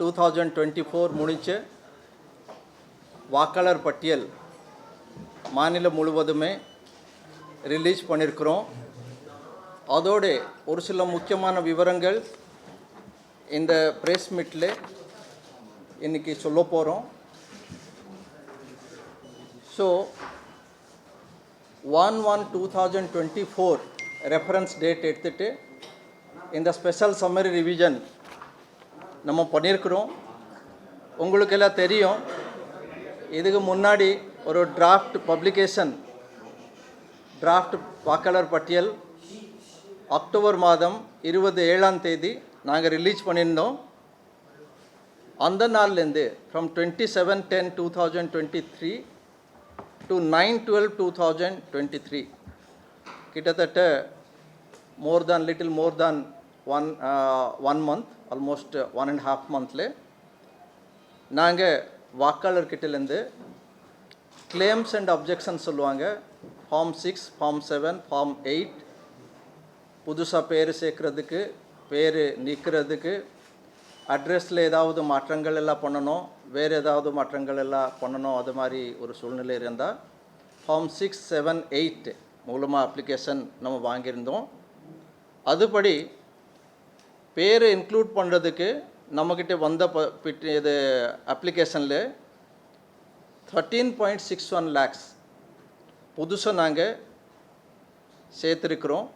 Two thousand twenty four முடிச்சு வாக்காளர் பட்டியல் மாநிலம் முழுவதுமே ரிலீஸ் பண்ணியிருக்கிறோம் அதோடு ஒரு சில முக்கியமான விவரங்கள் இந்த ப்ரெஸ் மீட்டில் இன்றைக்கி சொல்ல போகிறோம் so one one two thousand twenty four reference date எடுத்துகிட்டு இந்த ஸ்பெஷல் சம்மரி ரிவிஷன் நம்ம பண்ணியிருக்கிறோம். உங்களுக்கு எல்லாம் தெரியும். இதுக்கு முன்னாடி ஒரு டிராஃப்ட் பப்ளிகேஷன் டிராஃப்ட் வாக்காளர் பட்டியல் அக்டோபர் மாதம் இருபது ஏழாம் தேதி நாங்கள் ரிலீஸ் பண்ணியிருந்தோம். அந்த நாள்லேருந்து from twenty seven ten two thousand twenty three to nine twelve two thousand twenty three கிட்டத்தட்ட மோர் தான் லிட்டில் மோர் தான் one one month almost one and half மந்த்ல நாங்கள் வாக்காளர்கிட்டலேருந்து கிளைம்ஸ் அண்ட் அப்ஜெக்ஷன் சொல்லுவாங்க. Form six form seven form eight புதுசாக பேர் சேர்க்குறதுக்கு பேர் நீக்கிறதுக்கு அட்ரஸில் ஏதாவது மாற்றங்கள் எல்லாம் பண்ணணும் வேறு ஏதாவது மாற்றங்கள் எல்லாம் பண்ணணும் அது மாதிரி ஒரு சூழ்நிலை இருந்தால் ஃபார்ம் சிக்ஸ் செவன் எயிட் மூலமாக அப்ளிகேஷன் நம்ம வாங்கியிருந்தோம். அதுபடி பேர் இன்க்ளூட் பண்ணுறதுக்கு நம்மக்கிட்ட வந்த ப இது அப்ளிகேஷனில் thirteen point six one lakhs புதுசாக நாங்கள் சேர்த்துருக்குறோம்.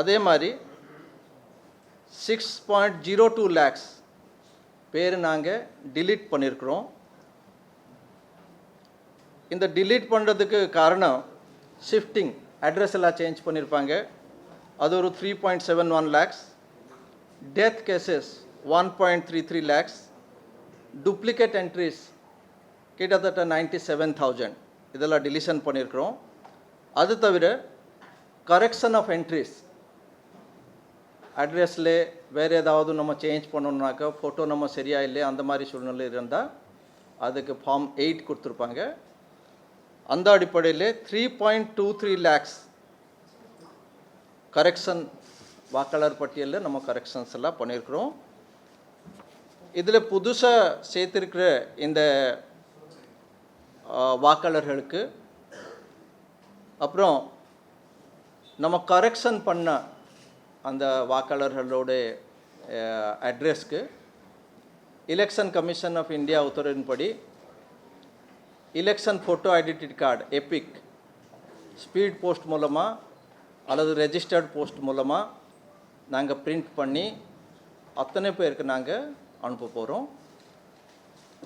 அதே மாதிரி six point zero two lakhs பேர் நாங்கள் டிலீட் பண்ணியிருக்கிறோம் இந்த டிலீட் பண்ணுறதுக்கு காரணம் ஷிஃப்டிங் அட்ரஸ் எல்லாம் சேஞ்ச் பண்ணியிருப்பாங்க அது ஒரு three point seven one lakhs death cases one point three three lakhs duplicate கிட்டத்தட்ட நைன்டி செவன் தௌசண்ட் இதெல்லாம் டிலிஷன் பண்ணியிருக்கிறோம். அது தவிர கரெக்ஷன் ஆஃப் என்ட்ரிஸ் அட்ரஸில் வேறு ஏதாவது நம்ம சேஞ்ச் பண்ணணுன்னாக்கா ஃபோட்டோ நம்ம சரியாக இல்லை அந்த மாதிரி சூழ்நிலை இருந்தால் அதுக்கு ஃபார்ம் எயிட் கொடுத்துருப்பாங்க. அந்த அடிப்படையில் three point two three lakhs correction வாக்காளர் பட்டியலில் நம்ம கரெக்ஷன்ஸ் எல்லாம் பண்ணியிருக்கிறோம். இதில் புதுசாக சேர்த்துருக்கிற இந்த வாக்காளர்களுக்கு அப்புறம் நம்ம கரெக்ஷன் பண்ண அந்த வாக்காளர்களோட அட்ரஸ்க்கு எலெக்ஷன் கமிஷன் ஆஃப் இந்தியா உத்தரவின்படி election photo identity card EPIC speed post மூலமாக அல்லது ரெஜிஸ்டர்ட் போஸ்ட் மூலமாக நாங்கள் பிரிண்ட் பண்ணி அத்தனை பேருக்கு நாங்கள் அனுப்ப போகிறோம்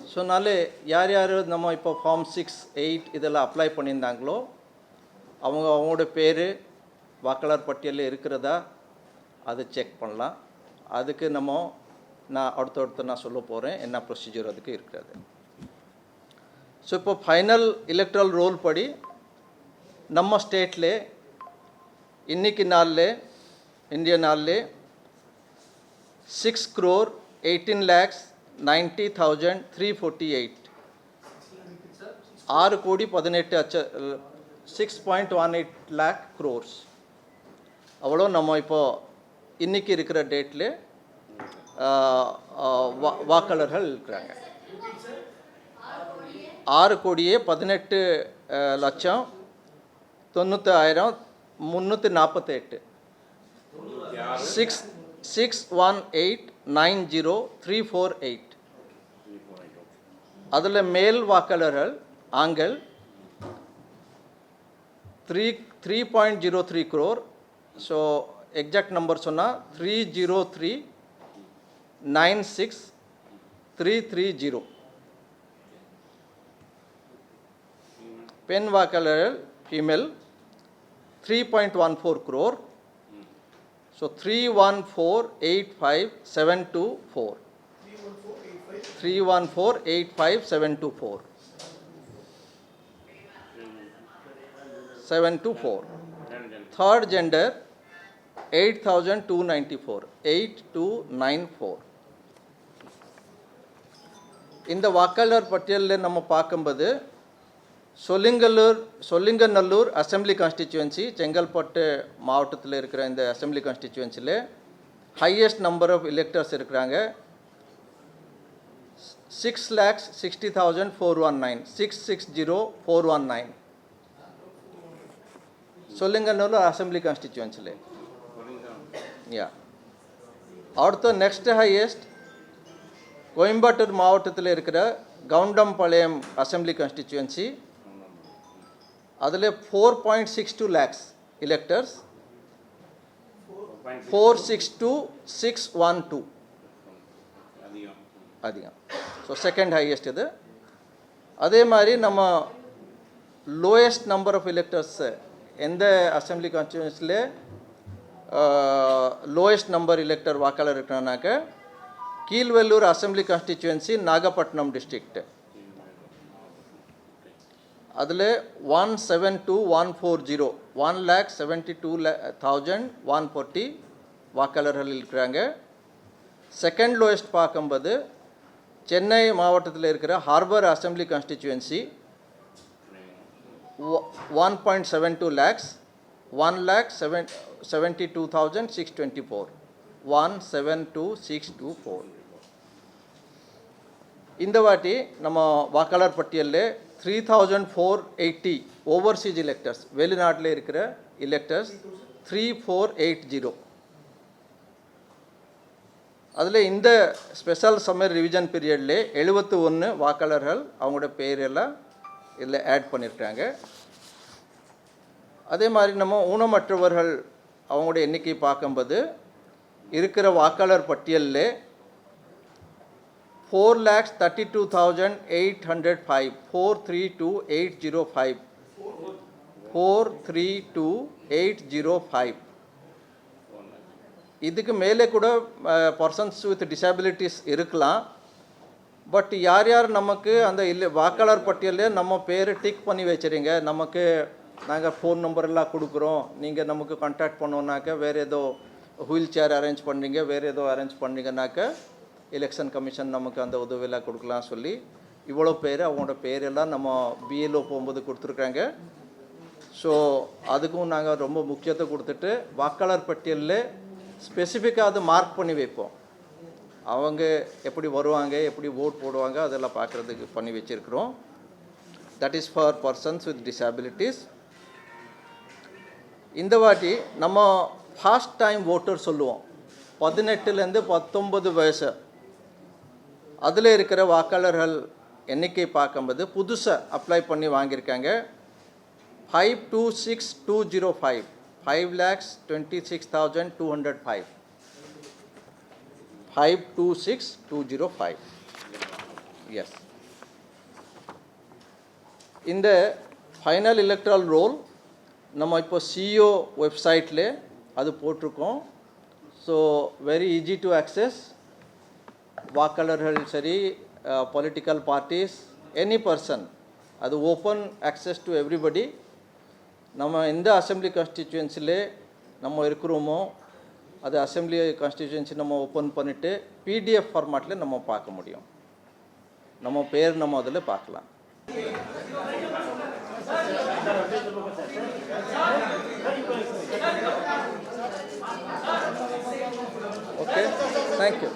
ஸோ அதனால யார் யார் நம்ம இப்போ ஃபார்ம் சிக்ஸ் எயிட் இதெல்லாம் அப்ளை பண்ணியிருந்தாங்களோ அவங்க அவங்களோட பேர் வாக்காளர் பட்டியலில் இருக்கிறதா அதை செக் பண்ணலாம். அதுக்கு நம்ம நான் அடுத்தடுத்து நான் சொல்ல போகிறேன் என்ன ப்ரொசீஜர் அதுக்கு இருக்கிறது. ஸோ இப்போ ஃபைனல் எலக்ட்ரல் ரோல் படி நம்ம ஸ்டேட்டில் இன்னைக்கு நாளில் இந்திய six crore eighteen lakhs ninety thousand three forty eight ஆறு கோடி பதினெட்டு அச்ச six point one eight lakh crores அவ்வளோ நம்ம இப்போ இன்னைக்கு இருக்கிற டேட்டில் வாக்காளர்கள் இருக்கிறாங்க. ஆறு கோடியே பதினெட்டு லட்சம் தொண்ணூற்றி ஆயிரம் முந்நூற்றி நாற்பத்தெட்டு. Six six one eight nine zero three four eight. அதில் மேல் வாக்காளர்கள் ஆண்கள் three three point zero three crore so exact number சொன்னால் three zero three nine six three three zero. பெண் வாக்காளர்கள் female three point one four crore so three one four eight five seven two four three one four eight five seven two four seven two four third gender 8294 8294 இந்த வாக்காளர் பட்டியலில் நம்ம பார்க்கும்போது Sholinganallur Sholinganallur assembly constituency Chengalpattu மாவட்டத்தில் இருக்கிற இந்த அசெம்பிளி கான்ஸ்டிச்சுவன்சியில் highest number of electors இருக்கிறாங்க. Six lakhs sixty thousand four one nine six six zero four one nine Sholinganallur assembly கான்ஸ்டிச்சுவன்சியில் யா அடுத்த நெக்ஸ்ட் ஹையஸ்ட் கோயம்புத்தூர் மாவட்டத்தில் இருக்கிற கவுண்டம்பாளையம் அசம்பிளி கான்ஸ்டிச்சுவன்சி அதில் four point six two lakhs electors four six two six one two அதிகம். அதிகம் so second highest இது. அதே மாதிரி நம்ம லோயஸ்ட் நம்பர் ஆஃப் எலெக்டர்ஸ் எந்த அசம்பிளி கான்ஸ்டியூன்ஸில் லோயஸ்ட் நம்பர் எலெக்டர் வாக்காளர் இருக்கிறானாக்க Keezhvelur assembly constituency Nagapattinam district அதில் one seven two one four zero one lakh seventy two லே தௌசண்ட் ஒன் ஃபோர்ட்டி வாக்காளர்கள் இருக்கிறாங்க. செகண்ட் லோயஸ்ட் பார்க்கும்போது சென்னை மாவட்டத்தில் இருக்கிற harbour assembly constituency one point seven two lakhs one lakh seven seventy two thousand six twenty four one seven two six two four இந்த வாட்டி நம்ம வாக்காளர் பட்டியலில் three thousand four eighty overseas electors வெளிநாட்டில் இருக்கிற electors three four eight zero அதில் இந்த special summer ரிவிஜன் பீரியட்ல எழுபத்து ஒன்று வாக்காளர்கள் அவங்களோட பேரெல்லாம் இதில் ஆட் பண்ணியிருக்காங்க அதே மாதிரி நம்ம ஊனமற்றவர்கள் அவங்களுடைய எண்ணிக்கை பார்க்கும்போது இருக்கிற வாக்காளர் பட்டியலில் four lakhs thirty two thousand eight hundred five four three two eight zero five four three two eight zero five இதுக்கு மேலே கூட பர்சன்ஸ் வித் டிசபிலிட்டிஸ் இருக்கலாம். பட் யார் யார் நமக்கு அந்த இல்லை வாக்காளர் பட்டியலில் நம்ம பேர் டிக் பண்ணி வச்சுறீங்க நமக்கு நாங்கள் ஃபோன் நம்பரெல்லாம் கொடுக்குறோம். நீங்கள் நமக்கு கான்டாக்ட் பண்ணோன்னாக்க வேறு ஏதோ வீல் சேர் அரேஞ்ச் பண்ணுறீங்க வேறு ஏதோ அரேஞ்ச் பண்ணீங்கன்னாக்க எலெக்ஷன் கமிஷன் நமக்கு அந்த உதவியெல்லாம் கொடுக்கலாம் சொல்லி இவ்வளோ பேர் அவங்களோட பேரெல்லாம் நம்ம பிஎல்ஓ போகும்போது கொடுத்துருக்காங்க. ஸோ அதுக்கும் நாங்கள் ரொம்ப முக்கியத்தை கொடுத்துட்டு வாக்காளர் பட்டியலில் ஸ்பெசிஃபிக்காக அது மார்க் பண்ணி வைப்போம். அவங்க எப்படி வருவாங்க எப்படி ஓட் போடுவாங்க அதெல்லாம் பார்க்குறதுக்கு பண்ணி வச்சுருக்குறோம். That is for persons with disabilities இந்த வாட்டி நம்ம ஃபாஸ்ட் டைம் ஓட்டர் சொல்லுவோம். பதினெட்டுலேருந்து பத்தொம்பது வயசு. அதில் இருக்கிற வாக்காளர்கள் எண்ணிக்கை பார்க்கும்போது புதுசாக அப்ளை பண்ணி வாங்கியிருக்காங்க. Five two six two zero five five lakhs twenty six thousand two hundred five five two six two zero five S இந்த ஃபைனல் எலக்ட்ரல் ரோல் நம்ம இப்போ சிஓ வெப்சைட்டில் அது போட்டிருக்கோம். So very easy to access வாக்காளர்கள் சரி பொலிட்டிக்கல் பார்ட்டிஸ் எனி பர்சன் அது open access to everybody நம்ம எந்த அசெம்பிளி கான்ஸ்டிச்சுவன்சியில் நம்ம இருக்கிறோமோ அது அசெம்பிளி கான்ஸ்டிச்சுவன்சி நம்ம ஓப்பன் பண்ணிவிட்டு பிடிஎஃப் ஃபார்மேட்டில் நம்ம பார்க்க முடியும். நம்ம பேர் நம்ம அதில் பார்க்கலாம். Okay thank you